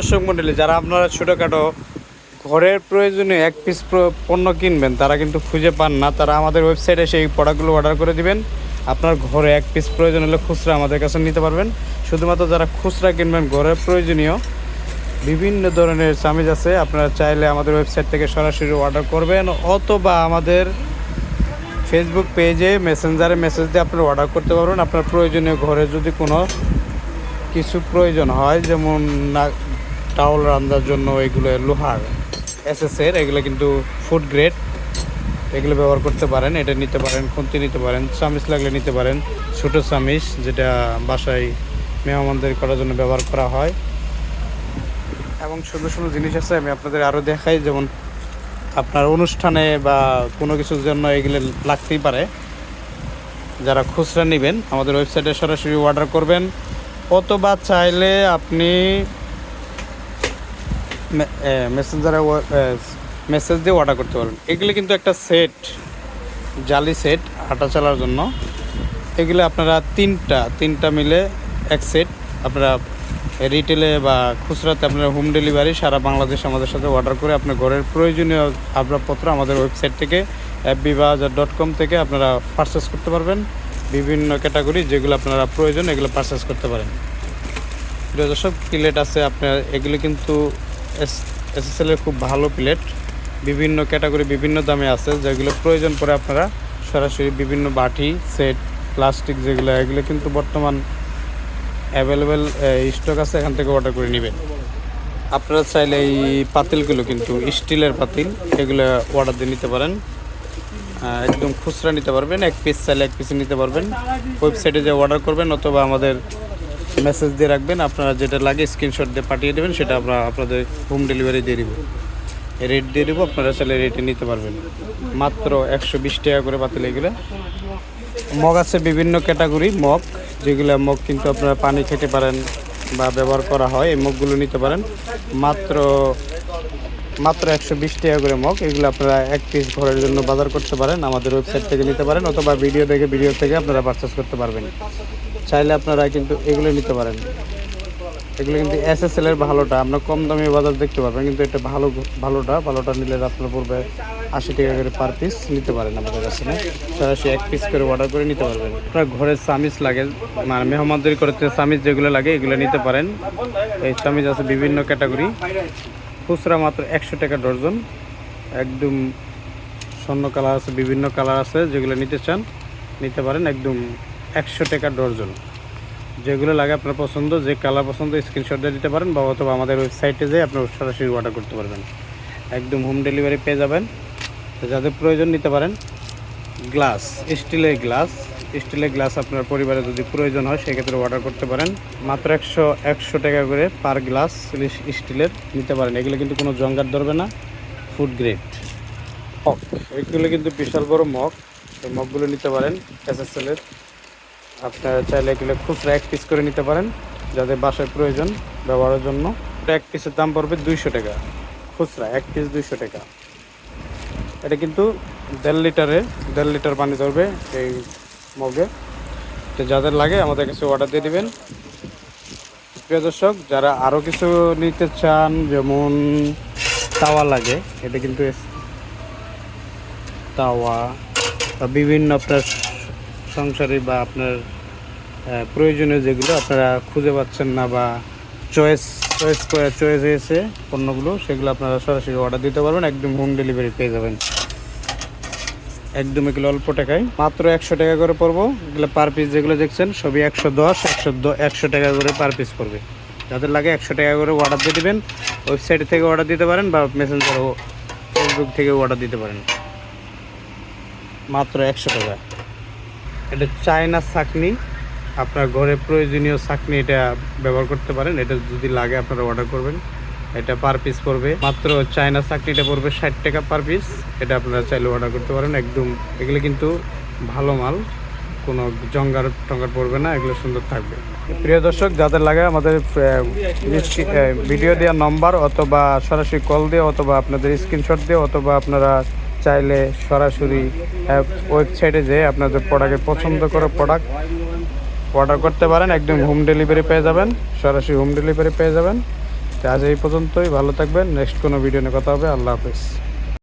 দর্শক মন্ডলী, যারা আপনারা ছোটোখাটো ঘরের প্রয়োজনীয় এক পিস পণ্য কিনবেন, তারা কিন্তু খুঁজে পান না। তারা আমাদের ওয়েবসাইটে সেই প্রোডাক্টগুলো অর্ডার করে দিবেন। আপনার ঘরে এক পিস প্রয়োজন হলে খুচরা আমাদের কাছে নিতে পারবেন। শুধুমাত্র যারা খুচরা কিনবেন, ঘরের প্রয়োজনীয় বিভিন্ন ধরনের চামিজ আছে, আপনারা চাইলে আমাদের ওয়েবসাইট থেকে সরাসরি অর্ডার করবেন, অথবা আমাদের ফেসবুক পেজে মেসেঞ্জারে মেসেজ দিয়ে আপনারা অর্ডার করতে পারবেন। আপনার প্রয়োজনীয় ঘরে যদি কোনো কিছু প্রয়োজন হয়, যেমন টাওয়াল রান্নার জন্য এগুলো লোহার এসএসের এগুলো কিন্তু ফুড গ্রেড এগুলো ব্যবহার করতে পারেন, এটা নিতে পারেন, খুন্তি নিতে পারেন, চামিচ লাগলে নিতে পারেন। ছোটো চামিচ যেটা বাসায় মেহমানদের করার জন্য ব্যবহার করা হয়। এবং সুন্দর সুন্দর জিনিস আছে, আমি আপনাদের আরও দেখাই। যেমন আপনার অনুষ্ঠানে বা কোনো কিছুর জন্য এগুলো লাগতেই পারে। যারা খুচরা নেবেন, আমাদের ওয়েবসাইটে সরাসরি অর্ডার করবেন। অথবা চাইলে আপনি মেসেঞ্জারে মেসেজ দিয়ে অর্ডার করতে পারবেন এগুলো কিন্তু একটা সেট জালি সেট হাঁটা চালার জন্য। এগুলো আপনারা তিনটা তিনটা মিলে এক সেট আপনারা রিটেলে বা খুচরাতে আপনারা হোম ডেলিভারি সারা বাংলাদেশ আমাদের সাথে অর্ডার করে আপনার ঘরের প্রয়োজনীয় আসবাবপত্র আমাদের ওয়েবসাইট থেকে অ্যাপবি বাজার ডট কম থেকে আপনারা পারচেস করতে পারবেন। বিভিন্ন ক্যাটাগরি যেগুলো আপনারা প্রয়োজন এগুলো পারচেস করতে পারেন। প্রিয় দর্শক প্লেট আছে আপনার, এগুলো কিন্তু এস এসএসএলের খুব ভালো প্লেট। বিভিন্ন ক্যাটাগরি, বিভিন্ন দামে আছে, যেগুলো প্রয়োজন পড়ে আপনারা সরাসরি বিভিন্ন বাটি, সেট, প্লাস্টিক যেগুলো, এগুলো কিন্তু বর্তমান অ্যাভেলেবেল স্টক আছে, এখান থেকে অর্ডার করে নেবেন। আপনারা চাইলে এই পাতিলগুলো কিন্তু স্টিলের পাতিল, এগুলো অর্ডার দিয়ে নিতে পারেন। একদম খুচরা নিতে পারবেন, এক পিস চাইলে এক পিস নিতে পারবেন। ওয়েবসাইটে যে অর্ডার করবেন, অথবা আমাদের মেসেজ দিয়ে রাখবেন, আপনারা যেটা লাগে স্ক্রিনশট দিয়ে পাঠিয়ে দেবেন, সেটা আমরা আপনাদের হোম ডেলিভারি দিয়ে দেবো। রেট দিয়ে দেবো, আপনারা চাইলে রেটে নিতে পারবেন। মাত্র একশো বিশ টাকা করে পাতিল এগুলো মগ আছে বিভিন্ন ক্যাটাগরি মগ, যেগুলো মগ কিন্তু আপনারা পানি খেতে পারেন বা ব্যবহার করা হয়, এই মগগুলো নিতে পারেন। মাত্র মাত্র একশো বিশ টাকা করে মগ, এগুলো আপনারা এক পিস ঘরের জন্য বাজার করতে পারেন, আমাদের ওয়েবসাইট থেকে নিতে পারেন, অথবা ভিডিও দেখে ভিডিও থেকে আপনারা পারচেস করতে পারবেন। চাইলে আপনারা কিন্তু এগুলো নিতে পারেন। এগুলো কিন্তু এসএসএল এর ভালোটা আপনার কম দামে বাজার দেখতে পারবেন, কিন্তু এটা ভালো ভালোটা ভালোটা নিলে আপনার পড়বে আশি টাকা করে পার পিস নিতে পারেন আমাদের কাছে। না সরাসরি এক পিস করে অর্ডার করে নিতে পারবেন। আপনার ঘরে সামিজ লাগে মানে মেহমানদের করতে সামিজ যেগুলো লাগে, এগুলো নিতে পারেন। এই সামিজ আছে বিভিন্ন ক্যাটাগরি খুচরা মাত্র একশো টাকা ডর্জন একদম স্বর্ণ কালার আছে, বিভিন্ন কালার আছে, যেগুলো নিতে চান, নিতে পারেন একদম একশো টাকা ডর্জন। যেগুলো লাগে আপনার পছন্দ, যে কালার পছন্দ স্ক্রিনশট দিয়ে দিতে পারেন বা অথবা আমাদের ওয়েবসাইটে যেয়ে আপনার সরাসরি অর্ডার করতে পারবেন। একদম হোম ডেলিভারি পেয়ে যাবেন। যাদের প্রয়োজন নিতে পারেন গ্লাস স্টিলের গ্লাস স্টিলের গ্লাস আপনার পরিবারে যদি প্রয়োজন হয়, সেক্ষেত্রে অর্ডার করতে পারেন। মাত্র একশো একশো টাকা করে পার গ্লাস স্টিলের নিতে পারেন। এগুলো কিন্তু কোনো জঙ্গার ধরবে না। Food grade mug. এগুলো কিন্তু বিশাল বড় মগ। এই মগগুলো নিতে পারেন এসএসএলের আপনারা চাইলে এগুলো খুচরা এক পিস করে নিতে পারেন, যাদের বাসায় প্রয়োজন ব্যবহারের জন্য। এক পিসের দাম পড়বে দুইশো টাকা। খুচরা, এক পিস দুইশো টাকা। এটা কিন্তু দেড় লিটারে দেড় লিটার পানি ধরবে এই মগে। তো যাদের লাগে আমাদের কাছে অর্ডার দিয়ে দেবেন। প্রিয় দর্শক, যারা আরও কিছু নিতে চান, যেমন তাওয়া লাগে, এটা কিন্তু তাওয়া বা বিভিন্ন আপনার সংসারে বা আপনার প্রয়োজনীয় যেগুলো আপনারা খুঁজে পাচ্ছেন না বা চয়েস চয়েস করে, চয়েস হয়েছে পণ্যগুলো, সেগুলো আপনারা সরাসরি অর্ডার দিতে পারবেন, একদম হোম ডেলিভারি পেয়ে যাবেন। একদম এগুলো অল্প টাকায়। মাত্র একশো টাকা করে পড়ব। এগুলো পার পিস যেগুলো দেখছেন, সবই একশো দশ, একশো একশো টাকা করে পার পিস পড়বে। যাদের লাগে একশো টাকা করে অর্ডার দিয়ে দেবেন ওয়েবসাইট থেকে অর্ডার দিতে পারেন বা মেসেঞ্জার ফেসবুক থেকে অর্ডার দিতে পারেন। মাত্র একশো টাকা। এটা চায়না চাকনি। আপনার ঘরে প্রয়োজনীয় চাকনি এটা ব্যবহার করতে পারেন। এটা যদি লাগে আপনারা অর্ডার করবেন। এটা পার পিস পড়বে। মাত্র চায়না চাকনিটা পড়বে ষাট টাকা পার পিস এটা আপনারা চাইলে অর্ডার করতে পারেন। একদম এগুলো কিন্তু ভালো মাল। কোনো জঙ্গার টঙ্গার পড়বে না, এগুলো সুন্দর থাকবে। প্রিয় দর্শক, যাদের লাগে আমাদের ভিডিও দেওয়ার নম্বর অথবা সরাসরি কল দিয়ে অথবা আপনাদের স্ক্রিনশট দিয়ে অথবা আপনারা চাইলে সরাসরি ওয়েবসাইটে যেয়ে আপনাদের প্রোডাক্টের পছন্দ করে প্রোডাক্ট অর্ডার করতে পারেন। একদম হোম ডেলিভারি পেয়ে যাবেন। সরাসরি হোম ডেলিভারি পেয়ে যাবেন। আজ এই পর্যন্তই। ভালো থাকবেন। নেক্সট কোনো ভিডিও নিয়ে কথা হবে। আল্লাহ হাফেজ।